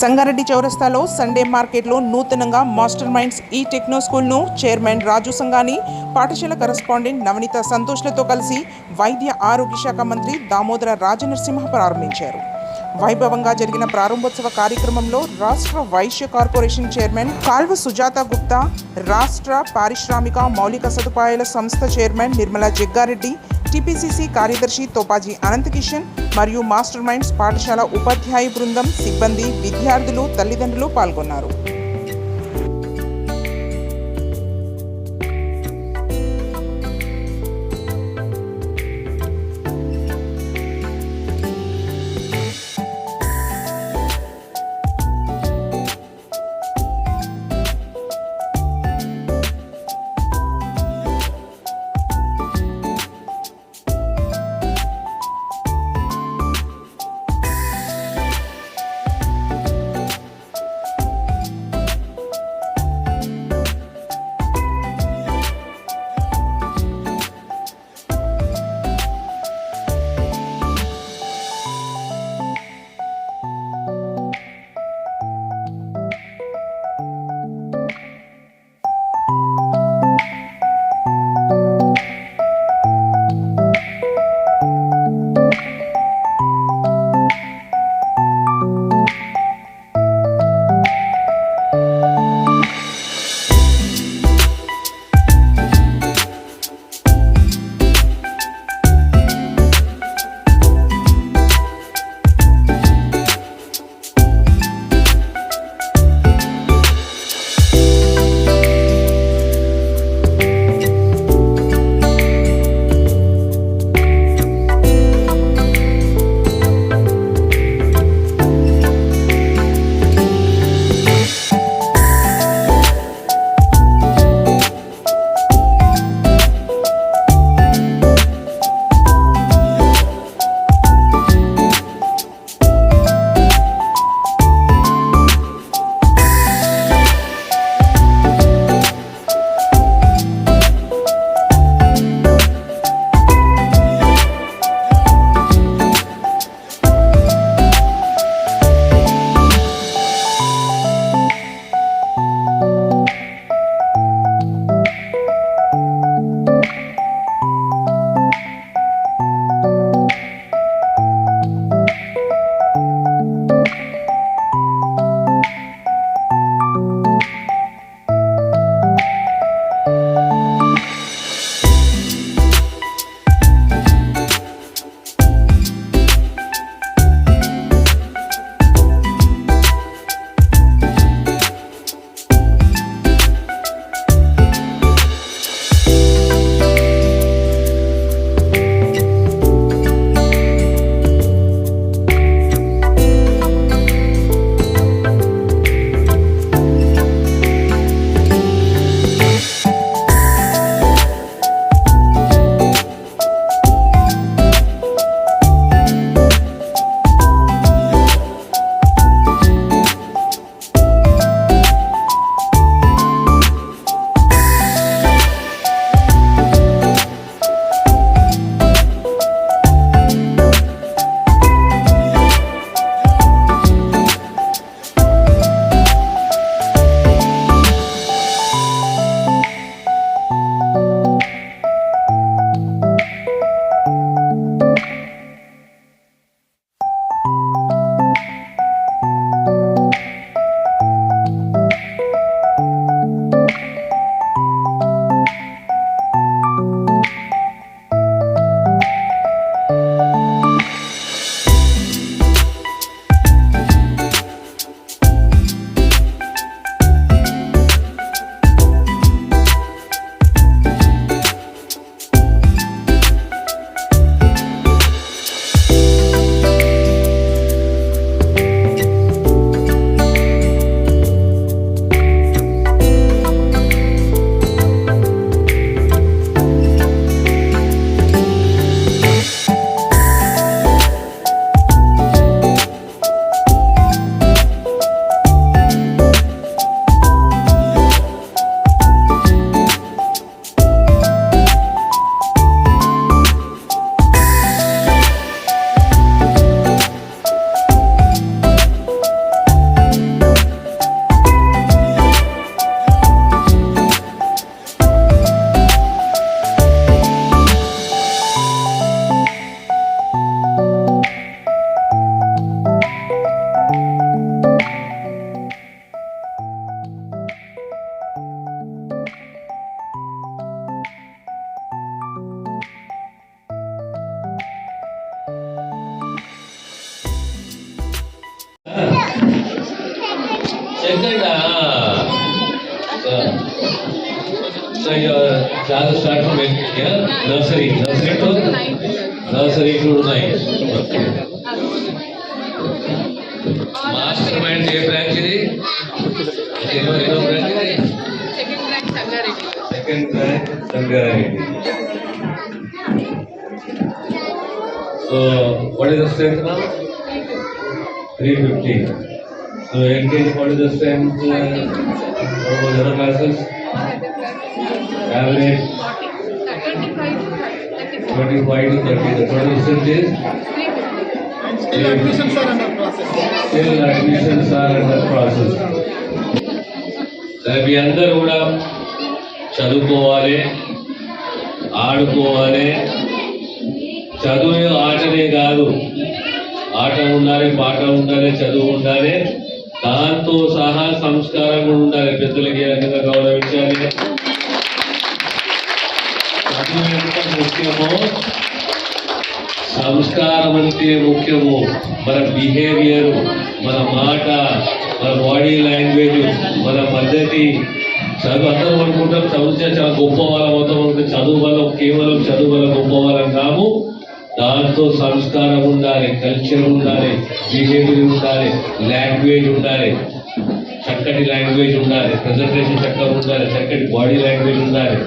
సంగారెడ్డి చౌరస్తాలో సండే మార్కెట్లో నూతనంగా మాస్టర్ మైండ్స్ ఈ టెక్నో స్కూల్ను చైర్మన్ రాజు సంగాని పాఠశాల కరస్పాండెంట్ నవనీత సంతోష్లతో కలిసి వైద్య ఆరోగ్య శాఖ మంత్రి దామోదర రాజనరసింహ ప్రారంభించారు. వైభవంగా జరిగిన ప్రారంభోత్సవ కార్యక్రమంలో రాష్ట్ర వైశ్య కార్పొరేషన్ చైర్మన్ కాల్వ సుజాత గుప్తా రాష్ట్ర పారిశ్రామిక మౌలిక సదుపాయాల సంస్థ చైర్మన్ నిర్మలా జగ్గారెడ్డి టీపీసీసీ కార్యదర్శి తోపాజీ అనంత కిషన్ మరియు మాస్టర్ మైండ్స్ పాఠశాల ఉపాధ్యాయ బృందం సిబ్బంది విద్యార్థులు తల్లిదండ్రులు పాల్గొన్నారు. So, what is the strength now? 350. So, in case what is the strength uh, for other classes? Average? 25 to 30. The total strength is? And still admissions are under process. Still admissions are under process. So, we under would have చదువుకోవాలి ఆడుకోవాలి. చదువు ఆటనే కాదు. ఆట ఉండాలి పాట ఉండాలి చదువు ఉండాలి. దాంతో సహా సంస్కారం కూడా ఉండాలి. పెద్దలకి ఏ రకంగా గౌరవించాలి? చదువు ఎంత ముఖ్యమో? సంస్కారం అంటే ముఖ్యము. మన బిహేవియర్ మన మాట మన బాడీ లాంగ్వేజ్ మన పద్ధతి. చదువు అందరూ అనుకుంటాం. చదివితే చాలా గొప్ప వాళ్ళం అవుతాం అనుకుంటే చదువు వల్ల కేవలం చదువు వల్ల గొప్ప వాళ్ళం కాము. దాంతో సంస్కారం ఉండాలి కల్చర్ ఉండాలి బిహేవియర్ ఉండాలి లాంగ్వేజ్ ఉండాలి. చక్కటి లాంగ్వేజ్ ఉండాలి. ప్రజెంటేషన్ చక్కగా ఉండాలి. చక్కటి బాడీ లాంగ్వేజ్ ఉండాలి.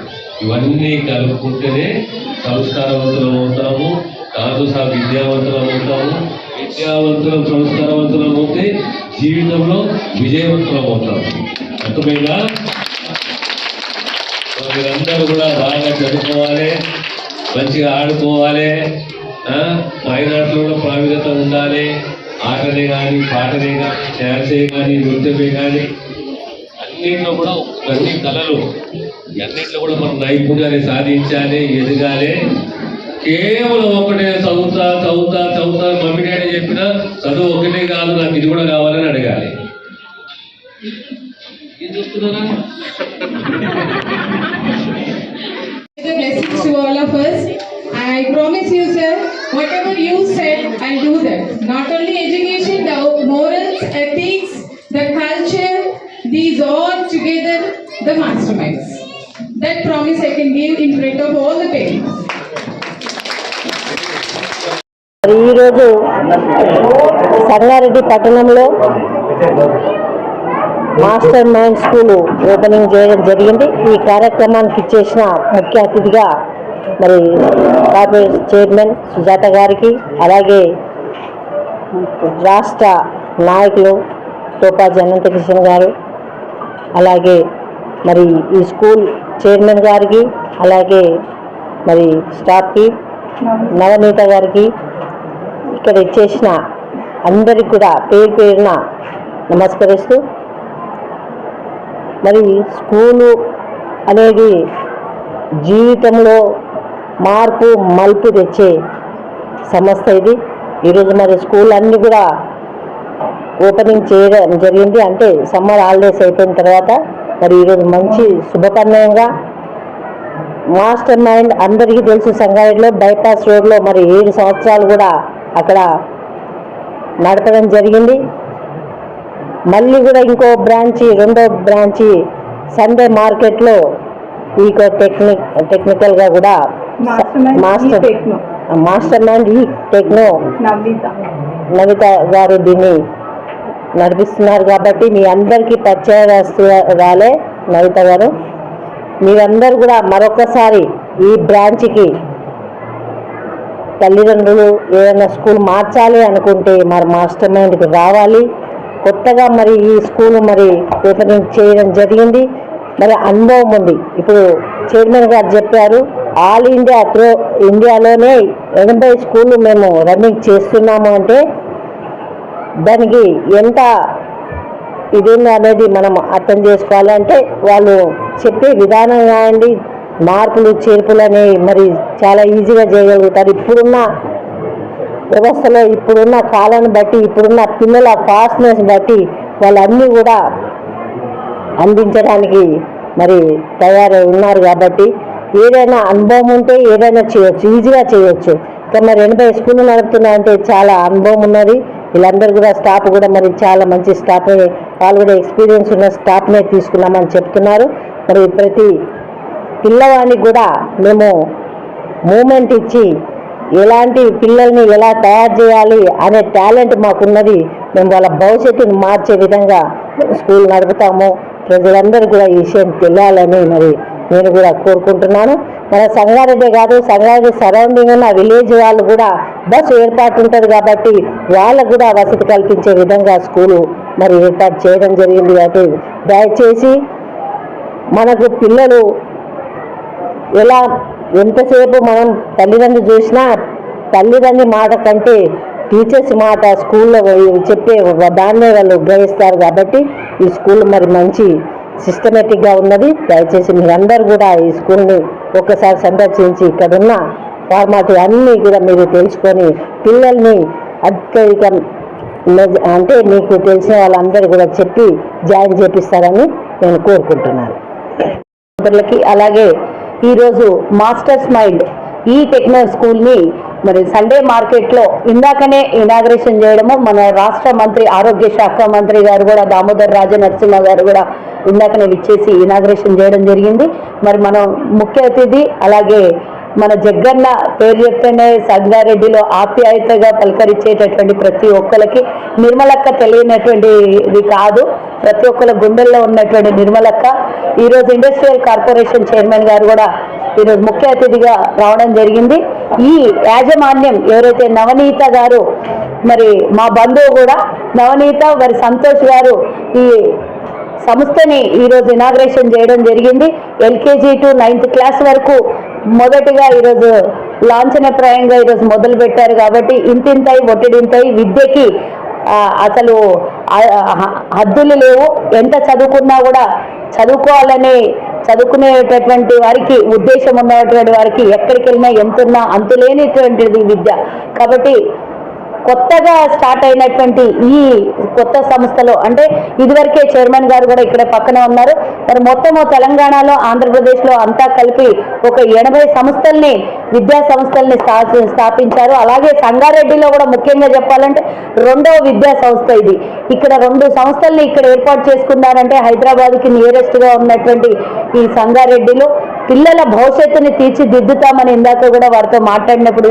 ఇవన్నీ కలుపుకుంటేనే సంస్కారవంతులం అవుతాము. దాంతో సహా విద్యావంతులం అవుతాము. విద్యావంతులం సంస్కారవంతులం అవుతే జీవితంలో విజయవంతులం అవుతాము. అర్థమైనా మీరందరూ కూడా బాగా చదువుకోవాలి మంచిగా ఆడుకోవాలి ఆ, కూడా ప్రావీణ్యత ఉండాలి. ఆటనే కానీ పాటనే కానీ డ్యాన్సే కానీ నృత్యమే కానీ అన్నింటిలో కూడా అన్ని కళలు అన్నింటిలో కూడా మనం నైపుణ్యాన్ని సాధించాలి ఎదగాలి. కేవలం ఒకటే చదువుతా చదువుతా చదువుతా మమ్మీ డాడీ చెప్పిన చదువు ఒకటే కాదు నాకు ఇది కూడా కావాలని అడగాలి. ఏం చూస్తున్నారా the to all of us. I promise you, sir, whatever you said, I'll do that. Not only education, the morals, ethics, the culture, these all together, the masterminds. That promise I can give in front of all the parents. ఈరోజు సంగారెడ్డి పట్టణంలో master mind school opening చేయడం జరిగింది ఈ కార్యక్రమానికి ఇచ్చేసిన ముఖ్య అతిథిగా మరి కార్పొరేట్ చైర్మన్ సుజాత గారికి అలాగే రాష్ట్ర నాయకులు తోపాజీ అనంతకృష్ణ గారు అలాగే మరి ఈ స్కూల్ చైర్మన్ గారికి అలాగే మరి స్టాఫ్కి నవనీత గారికి ఇక్కడ ఇచ్చేసిన అందరికి కూడా పేరు పేరున నమస్కరిస్తూ మరి స్కూలు అనేది జీవితంలో మార్పు మలుపు తెచ్చే సంస్థ ఇది. ఈరోజు మరి స్కూల్ అన్నీ కూడా ఓపెనింగ్ చేయడం జరిగింది. అంటే సమ్మర్ హాలిడేస్ అయిపోయిన తర్వాత మరి ఈరోజు మంచి శుభపర్ణయంగా మాస్టర్ మైండ్ అందరికీ తెలుసు. సంగారెడ్డిలో బైపాస్ రోడ్లో మరి ఏడు సంవత్సరాలు కూడా అక్కడ నడపడం జరిగింది. మళ్ళీ కూడా ఇంకో బ్రాంచి రెండో బ్రాంచి సండే మార్కెట్లో ఈకో టెక్నిక్ టెక్నికల్గా కూడా master master. Mind E techno. Navitha. గారు దీన్ని నడిపిస్తున్నారు కాబట్టి మీ అందరికీ పరిచయస్తురాలే నవిత గారు. మీరందరూ కూడా మరొకసారి ఈ బ్రాంచ్కి తల్లిదండ్రులు ఏదైనా స్కూల్ మార్చాలి అనుకుంటే మరి మాస్టర్ మైండ్కి రావాలి. కొత్తగా మరి ఈ స్కూల్ మరి ఓపెనింగ్ చేయడం జరిగింది. మరి అనుభవం ఉంది. ఇప్పుడు చైర్మన్ గారు చెప్పారు ఆల్ ఇండియా త్రో ఇండియాలోనే ఎనభై స్కూళ్ళు మేము రన్నింగ్ చేస్తున్నాము అంటే దానికి ఎంత ఇదేంది అనేది మనం అర్థం చేసుకోవాలంటే వాళ్ళు చెప్పే విధానం కానివ్వండి మార్పులు చేర్పులు అనేవి మరి చాలా ఈజీగా చేయగలుగుతారు. ఇప్పుడున్న వ్యవస్థలో ఇప్పుడున్న కాలాన్ని బట్టి ఇప్పుడున్న పిల్లల ఫాస్ట్నెస్ బట్టి వాళ్ళన్నీ కూడా అందించడానికి మరి తయారై ఉన్నారు కాబట్టి ఏదైనా అనుభవం ఉంటే ఏదైనా చేయొచ్చు ఈజీగా చేయొచ్చు. ఇంకా మరి ఎనభై స్కూళ్ళు నడుపుతున్నా అంటే చాలా అనుభవం ఉన్నది. వీళ్ళందరూ కూడా స్టాఫ్ కూడా మరి చాలా మంచి స్టాఫ్ వాళ్ళు కూడా ఎక్స్పీరియన్స్ ఉన్న స్టాఫ్నే తీసుకున్నామని చెప్తున్నారు. మరి ప్రతి పిల్లవాడికి కూడా మేము మూమెంట్ ఇచ్చి ఎలాంటి పిల్లల్ని ఎలా తయారు చేయాలి అనే టాలెంట్ మాకున్నది. మేము వాళ్ళ భవిష్యత్తుని మార్చే విధంగా స్కూల్ నడుపుతాము. ప్రజలందరూ కూడా ఈ విషయం తెలియాలని మరి నేను కూడా కోరుకుంటున్నాను. మన సంగారెడ్డి కాదు సంగారెడ్డి సరౌండింగ్ ఉన్న విలేజ్ వాళ్ళు కూడా బస్సు ఏర్పాటు ఉంటుంది కాబట్టి వాళ్ళకు కూడా వసతి కల్పించే విధంగా స్కూలు మరి ఏర్పాటు చేయడం జరిగింది కాబట్టి దయచేసి మనకు పిల్లలు ఎలా ఎంతసేపు మనం తల్లిదండ్రులు చూసినా తల్లిదండ్రి మాట కంటే టీచర్స్ మాట స్కూల్లో చెప్పే దాన్నే వాళ్ళు గ్రహిస్తారు కాబట్టి ఈ స్కూల్ మరి మంచి సిస్టమేటిక్గా ఉన్నది. దయచేసి మీరందరూ కూడా ఈ స్కూల్ని ఒక్కసారి సందర్శించి ఇక్కడున్న ఫార్మాట్ అన్నీ కూడా మీరు తెలుసుకొని పిల్లల్ని అత్యధిక అంటే మీకు తెలిసిన వాళ్ళందరూ కూడా చెప్పి జాయిన్ చేపిస్తారని నేను కోరుకుంటున్నాను. పిల్లలకి అలాగే ఈరోజు మాస్టర్స్ మైండ్ ఈ టెక్నో స్కూల్ని మరి సండే మార్కెట్లో ఇందాకనే ఇనాగ్రేషన్ చేయడము మన రాష్ట్ర మంత్రి ఆరోగ్య శాఖ మంత్రి గారు కూడా దామోదర్ రాజనరసింహ గారు కూడా ఇందాకనే ఇచ్చేసి ఇనాగ్రేషన్ చేయడం జరిగింది. మరి మనం ముఖ్య అతిథి అలాగే మన జగ్గన్న పేరు చెప్తేనే సంగారెడ్డిలో ఆప్యాయతగా పలకరించేటటువంటి ప్రతి ఒక్కరికి నిర్మలక్క తెలియనటువంటిది కాదు. ప్రతి ఒక్కరి గుండెల్లో ఉన్నటువంటి నిర్మలక్క. ఈరోజు ఇండస్ట్రియల్ కార్పొరేషన్ చైర్మన్ గారు కూడా ఈరోజు ముఖ్య అతిథిగా రావడం జరిగింది. ఈ యాజమాన్యం ఎవరైతే నవనీత గారు మరి మా బంధువు కూడా నవనీత మరి సంతోష్ గారు ఈ సంస్థని ఈరోజు ఇనాగ్రేషన్ చేయడం జరిగింది. ఎల్కేజీ టు నైన్త్ క్లాస్ వరకు మొదటిగా ఈరోజు లాంఛనప్రాయంగా ఈరోజు మొదలు పెట్టారు కాబట్టి ఇంతింతై ఒట్టిడింతాయి విద్యకి అసలు హద్దులు లేవు. ఎంత చదువుకున్నా కూడా చదువుకోవాలని చదువుకునేటటువంటి వారికి ఉద్దేశం ఉన్నటువంటి వారికి ఎక్కడికి వెళ్ళినా ఎంతున్నా అంతులేనిటువంటిది విద్య. కాబట్టి కొత్తగా స్టార్ట్ అయినటువంటి ఈ కొత్త సంస్థలో అంటే ఇదివరకే చైర్మన్ గారు కూడా ఇక్కడ పక్కన ఉన్నారు. మరి మొత్తము తెలంగాణలో ఆంధ్రప్రదేశ్లో అంతా కలిపి ఒక ఎనభై సంస్థల్ని విద్యా సంస్థల్ని స్థా- స్థాపించారు. అలాగే సంగారెడ్డిలో కూడా ముఖ్యంగా చెప్పాలంటే రెండవ విద్యా సంస్థ ఇది. ఇక్కడ రెండు సంస్థల్ని ఇక్కడ ఏర్పాటు చేసుకున్నారంటే హైదరాబాద్కి నియరెస్ట్గా ఉన్నటువంటి ఈ సంగారెడ్డిలో పిల్లల భవిష్యత్తుని తీర్చిదిద్దుతామని ఇందాక కూడా వారితో మాట్లాడినప్పుడు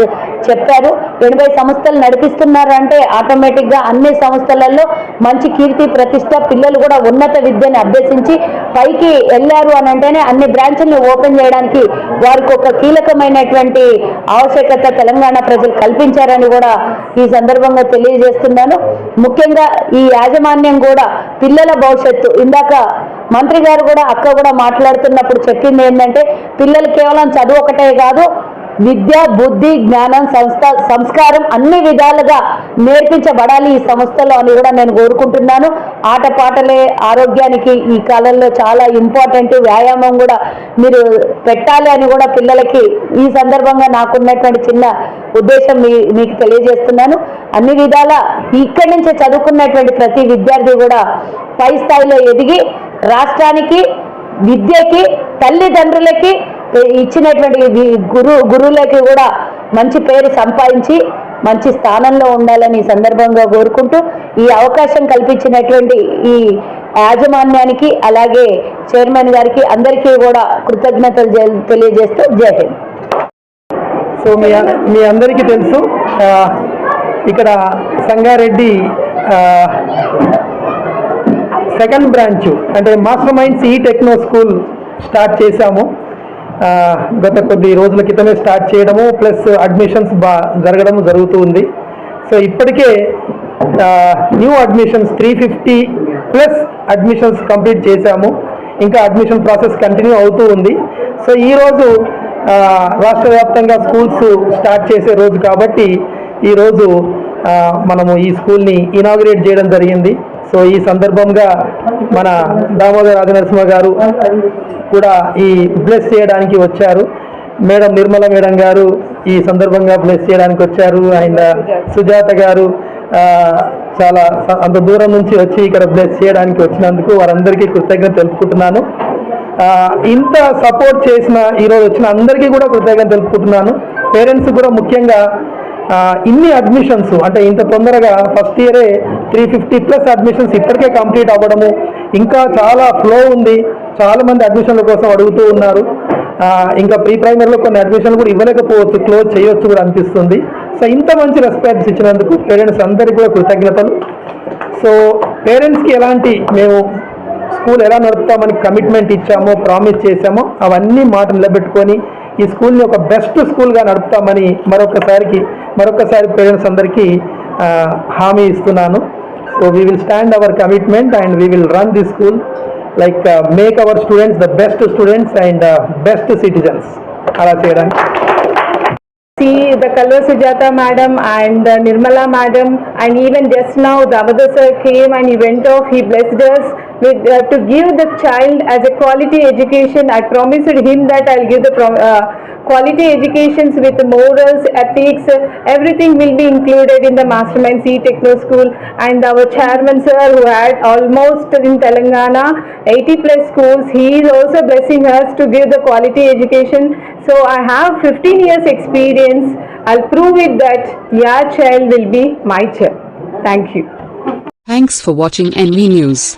చెప్పారు. ఎనభై సంస్థలు నడిపిస్తున్నారు అంటే ఆటోమేటిక్గా అన్ని సంస్థలలో మంచి కీర్తి ప్రతిష్ట పిల్లలు కూడా ఉన్నత విద్యని అభ్యసించి పైకి వెళ్ళారు అని అంటేనే అన్ని బ్రాంచ్లను ఓపెన్ చేయడానికి వారికి ఒక కీలకమైనటువంటి ఆవశ్యకత తెలంగాణ ప్రజలు కల్పించారని కూడా ఈ సందర్భంగా తెలియజేస్తున్నాను. ముఖ్యంగా ఈ యాజమాన్యం కూడా పిల్లల భవిష్యత్తు. ఇందాక మంత్రి గారు కూడా అక్క కూడా మాట్లాడుతున్నప్పుడు చెప్పింది ఏంటంటే పిల్లలు కేవలం చదువు ఒకటే కాదు విద్య బుద్ధి జ్ఞానం సంస్థ సంస్కారం అన్ని విధాలుగా నేర్పించబడాలి ఈ సంస్థలో అని కూడా నేను కోరుకుంటున్నాను. ఆటపాటలే ఆరోగ్యానికి ఈ కాలంలో చాలా ఇంపార్టెంట్. వ్యాయామం కూడా మీరు పెట్టాలి అని కూడా పిల్లలకి ఈ సందర్భంగా నాకున్నటువంటి చిన్న ఉద్దేశం మీ మీకు తెలియజేస్తున్నాను. అన్ని విధాల ఇక్కడి నుంచే చదువుకున్నటువంటి ప్రతి విద్యార్థి కూడా పై స్థాయిలో ఎదిగి రాష్ట్రానికి విద్యకి తల్లిదండ్రులకి ఇచ్చినటువంటి గురు గురువులకి కూడా మంచి పేరు సంపాదించి మంచి స్థానంలో ఉండాలని ఈ సందర్భంగా కోరుకుంటూ ఈ అవకాశం కల్పించినటువంటి ఈ యాజమాన్యానికి అలాగే చైర్మన్ గారికి అందరికీ కూడా కృతజ్ఞతలు తెలియజేస్తూ జై హింద్. సో మీ మీ అందరికీ తెలుసు ఇక్కడ సంగారెడ్డి సెకండ్ బ్రాంచ్ అంటే master minds E techno school start చేశాము. గత కొద్ది రోజుల క్రితమే స్టార్ట్ చేయడము ప్లస్ అడ్మిషన్స్ బా జరగడం జరుగుతూ ఉంది. సో ఇప్పటికే new admissions three fifty plus admissions complete చేశాము. ఇంకా అడ్మిషన్ ప్రాసెస్ కంటిన్యూ అవుతూ ఉంది. సో ఈరోజు రాష్ట్ర వ్యాప్తంగా స్కూల్స్ స్టార్ట్ చేసే రోజు కాబట్టి ఈరోజు మనము ఈ స్కూల్ని ఇనాగ్రేట్ చేయడం జరిగింది. సో ఈ సందర్భంగా మన దామోదర్ రాజనరసింహ గారు కూడా ఈ బ్లెస్ చేయడానికి వచ్చారు. మేడం నిర్మల మేడం గారు ఈ సందర్భంగా బ్లెస్ చేయడానికి వచ్చారు. అండ్ సుజాత గారు చాలా అంత దూరం నుంచి వచ్చి ఇక్కడ బ్లెస్ చేయడానికి వచ్చినందుకు వారందరికీ కృతజ్ఞత తెలుపుకుంటున్నాను. ఇంత సపోర్ట్ చేసిన ఈరోజు వచ్చిన అందరికీ కూడా కృతజ్ఞత తెలుపుకుంటున్నాను. పేరెంట్స్ కూడా ముఖ్యంగా ఇన్ని అడ్మిషన్స్ అంటే ఇంత తొందరగా ఫస్ట్ ఇయరే త్రీ ఫిఫ్టీ ప్లస్ అడ్మిషన్స్ ఇప్పటికే కంప్లీట్ అవ్వడము ఇంకా చాలా ఫ్లో ఉంది. చాలామంది అడ్మిషన్ల కోసం అడుగుతూ ఉన్నారు. ఇంకా ప్రీ ప్రైమరీలో కొన్ని అడ్మిషన్లు కూడా ఇవ్వలేకపోవచ్చు క్లోజ్ చేయొచ్చు కూడా అనిపిస్తుంది. సో ఇంత మంచి రెస్పాన్స్ ఇచ్చినందుకు పేరెంట్స్ అందరికీ కూడా కృతజ్ఞతలు. సో పేరెంట్స్కి ఎలాంటి మేము స్కూల్ ఎలా నడుపుతామని కమిట్మెంట్ ఇచ్చామో ప్రామిస్ చేశామో అవన్నీ మాట నిలబెట్టుకొని ఈ స్కూల్ని ఒక బెస్ట్ స్కూల్గా నడుపుతామని మరొకసారికి మరొకసారి పేరెంట్స్ అందరికీ హామీ ఇస్తున్నాను so we will stand our commitment and we will run the school like make our students the best students and best citizens అలా చేయడానికి see the Kalva Sujata madam and uh, Nirmala madam and even just now Damodar sir came and he went off, he blessed us with, uh, to give the child as a quality education. I promised him that I'll give the uh, quality educations with morals, ethics, everything will be included in the Mastermind C Techno School and our chairman sir who had almost in Telangana 80 plus schools, he is also blessing us to give the quality education. So I have 15 years experience. I'll prove it that your child will be my child. Thank you. Thanks for watching NV News.